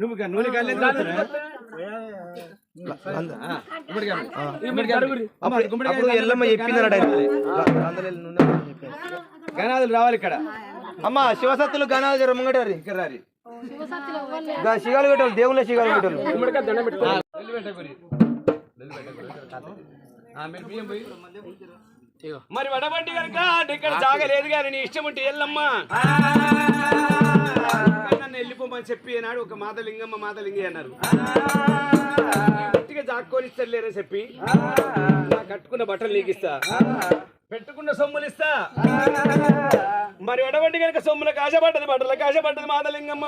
నువ్వు ఇక నూనె కళ్ళేది అప్పుడు అప్పుడు ఎల్లమ్మ చెప్పిందన్నాడు గనాదులు రావాలి ఇక్కడ అమ్మ శివసత్తులు గణాలు జర ముంగటారి ఇక్కడ రారి శిగాలు పెట్టాలి దేవుళ్ళ శిగాలు పెట్టాలి మీరు వడబండి కనుక ఇక్కడ జాగలేదు కానీ నీ ఇష్టం ఉంటే ఎల్లమ్మా. నన్ను వెళ్ళిపోమని చెప్పి అన్నాడు. ఒక మాతలింగమ్మ మాతలింగి అన్నారు. గట్టిగా జాక్కొని ఇస్తలేరని చెప్పి నా కట్టుకున్న బట్టలు నీకు ఇస్తా పెట్టుకున్న సొమ్ములు ఇస్తా మరి వడబండి కనుక సొమ్ముల కాశపడ్డది బట్టల కాశపడ్డది మాతలింగమ్మ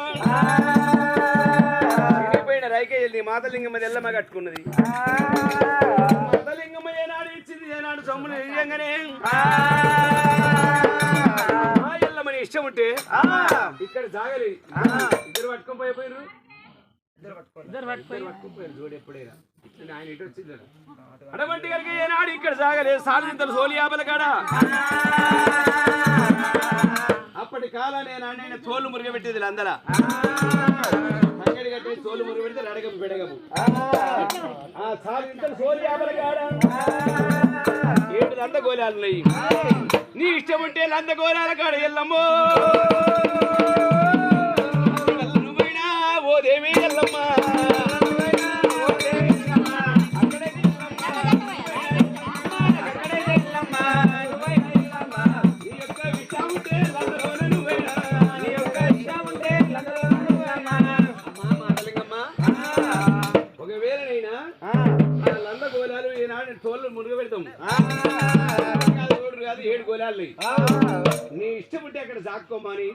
చిరిగిపోయిన రైకేయల్ని మాతలింగమ్మ ఎల్లమ్మ కట్టుకున్నది. సొమ్ములు ఇయ్యంగానే. ఆ. ఎల్లమ్మని ఇష్టం ఉంటే. ఇక్కడ జాగలి. ఇద్దరు పట్టుకొని పోయిపోయారు ఆయన అటువంటి కనుక ఏనాడు ఇక్కడ జాగలేదు సాధింతలు సోలి యాపల కాడ. అప్పటి కాలానే నాన్న తోలు మురుగబెట్టేది అందరా సంగడి కట్టి తోలు మురుగబెడితే అడగము పెడగము. ఆ సాధింతలు సోలి యాపల కాడ. ఏంటి ఉన్నాయి నీ ఇష్టం ఉంటే లందగోరాల కాడ ఎల్లమ్మో. నువ్వైనా ఓ దేవి ఎల్లమ్మ. ఏడు గోళాలు నీ ఇష్టం ఉంటే అక్కడ సాక్కోమని.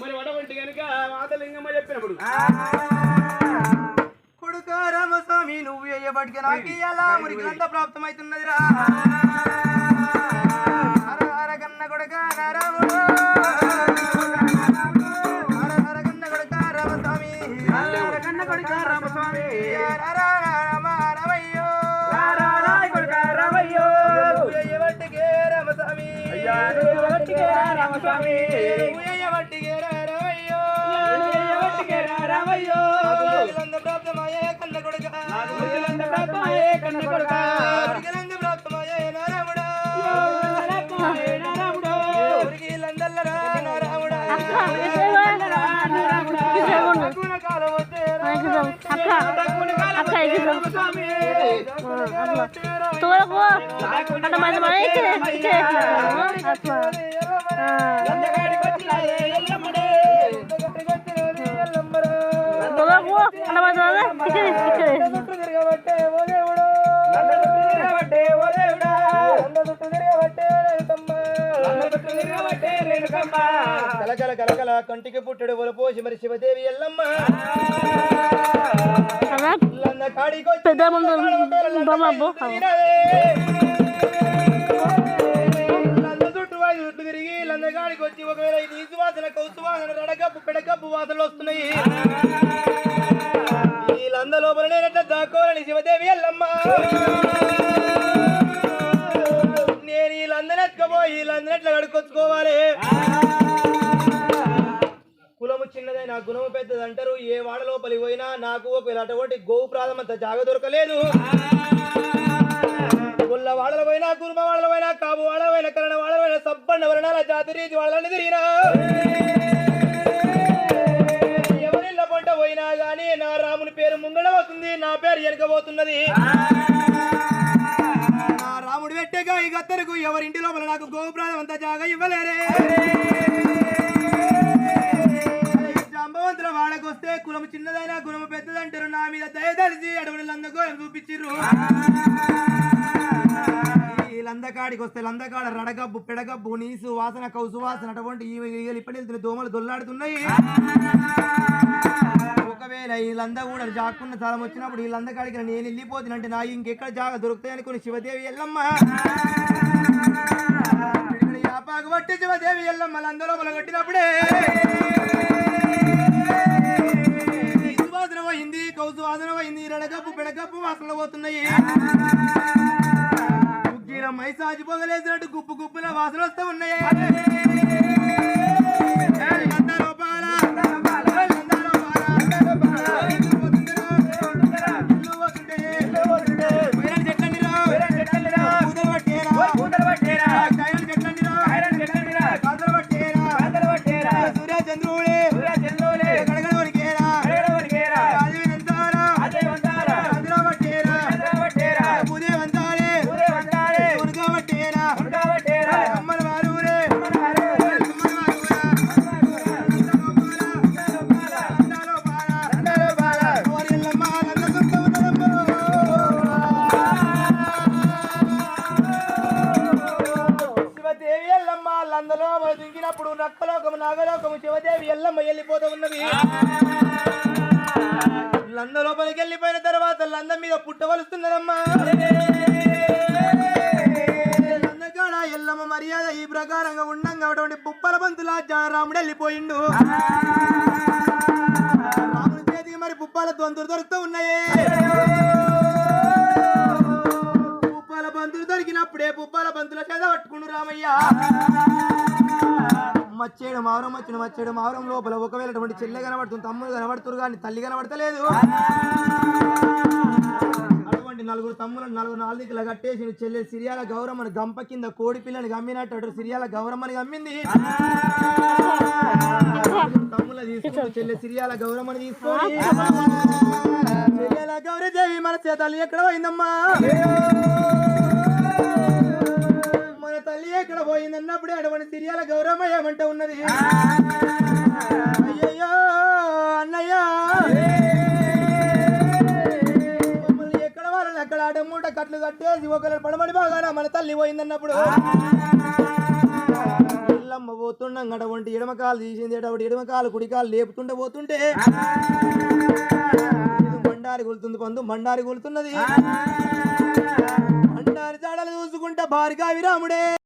మరి వడవంటి కనుక మాతలింగమ్మ చెప్పినప్పుడు. కొడుక రామస్వామి నువ్వు అయ్యేపటికి నాకు ఎలా మురికినంత ప్రాప్తమైతున్నదిరా హర రామస్వామి అయ్యవట్టికే రామస్వామి రామయ్యో ప్రాప్తమయ్యే కన్న కొడుక ప్రాప్తమయ్యే కన్న కొడుక లంద ప్రాప్తమయ్యే Tuh, aku ada main-main. కలకల కలకల కంటికి పుట్టడు పోసి మరి శివదేవి ఎల్లమ్మ పెద్ద తిరిగి లందగాడికి వచ్చి ఒకవేళ ఇది నీసు వాసన కౌసు వాసన రడగబ్బు పెడగబ్బు వాసనలు వస్తున్నాయి నా గుణము పెద్దది అంటారు ఏ వాడ లోపలికి పోయినా నాకు ఒకవేళ అటువంటి గోవు ప్రాధమంత జాగ దొరకలేదు. గుల్ల వాడల పోయినా కురుమ వాడల పోయినా కాపు వాడల పోయినా కరణ వాడల పోయినా సబ్బండ వరణాల జాతి రీతి వాళ్ళని తిరిగినా. ఎవరిళ్ళ పంట పోయినా గానీ నా రాముని పేరు ముంగడ వస్తుంది నా పేరు వెనకబోతున్నది నా రాముడు పెట్టేగా ఈ గత్తరకు ఎవరింటి లోపల నాకు గోపురాధం అంతా జాగా ఇవ్వలేరే. వస్తే కులము చిన్నదైనా గుణము పెద్దదంటారు. నా మీద దయదలిసి అడవులు లందగోయం చూపించిర్రు. ఈ లందకాడికి వస్తే లందకాడ రడగబ్బు పెడగబ్బు నీసు వాసన కౌసు వాసన అటువంటి ఇప్పటి వెళ్తున్న దోమలు దొల్లాడుతున్నాయి. ఒకవేళ ఈ లంద కూడా జాక్కున్న స్థలం వచ్చినప్పుడు ఈ లందకాడికి నేను వెళ్ళిపోతున్నంటే నా ఇంకెక్కడ జాగ దొరుకుతాయి అనుకుని శివదేవి ఎల్లమ్మ. ఇక్కడ యాపాకు పట్టి శివదేవి ఎల్లమ్మ లందలో కొట్టినప్పుడే బెడగప్పు బెడగప్పు వాసనలు పోతున్నాయి. ఉగ్గిన మైసాజి పొగలేసినట్టు గుప్పు గుప్పుల వాసనలు వస్తూ ఉన్నాయి. రూపాయల ఎల్లమ్మ వెళ్ళిపోతూ ఉన్నది. లంద లోపలికి వెళ్ళిపోయిన తర్వాత లంద మీద పుట్టవలుస్తున్నదమ్మా లందకాడ ఎల్లమ్మ మర్యాద ఈ ప్రకారంగా ఉండంగా అటువంటి బుప్పల బంతులా రాముడు వెళ్ళిపోయిండు. రాముడి చేతికి మరి బుప్పాల దొంతులు దొరుకుతూ ఉన్నాయే. బుప్పాల బంతులు దొరికినప్పుడే బుప్పాల బంతుల చేత పట్టుకుండు రామయ్య. మచ్చేడు మావరం వచ్చిన మచ్చేడు మావరం లోపల ఒకవేళ అటువంటి చెల్లె కనబడుతుంది తమ్ముడు కనబడుతురు కానీ తల్లి కనబడతలేదు. అటువంటి నలుగురు తమ్ములను నలుగురు నాలుగు కట్టేసి చెల్లె సిరియాల గౌరమ్మని గంప కింద కోడి పిల్లని గమ్మినట్టు అటు సిరియాల గౌరమ్మని గమ్మింది. తమ్ముల తీసుకుంటూ చెల్లె సిరియాల గౌరమ్మని తీసుకొని చెల్లెల గౌరీదేవి మన చేతల్లి ఎక్కడ పోయిందమ్మా? పోయింది అన్నప్పుడే అటువంటి సిరియాల గౌరమ్మ ఏమంట ఉన్నది అయ్యయ్యో అన్నయ్య. మమ్మల్ని ఎక్కడ వాళ్ళని అక్కడ అడమూట కట్లు కట్టేసి ఒకరు పడమడి బాగా మన తల్లి పోయిందన్నప్పుడు. ఇల్లమ్మ పోతుండగా అటువంటి ఎడమకాలు తీసింది అటువంటి ఎడమకాలు కుడికాలు లేపుతుంటే పోతుంటే బండారి కొలుతుంది పందు బండారి కొలుతున్నది. బండారి జాడలు చూసుకుంటే భార్గా విరాముడే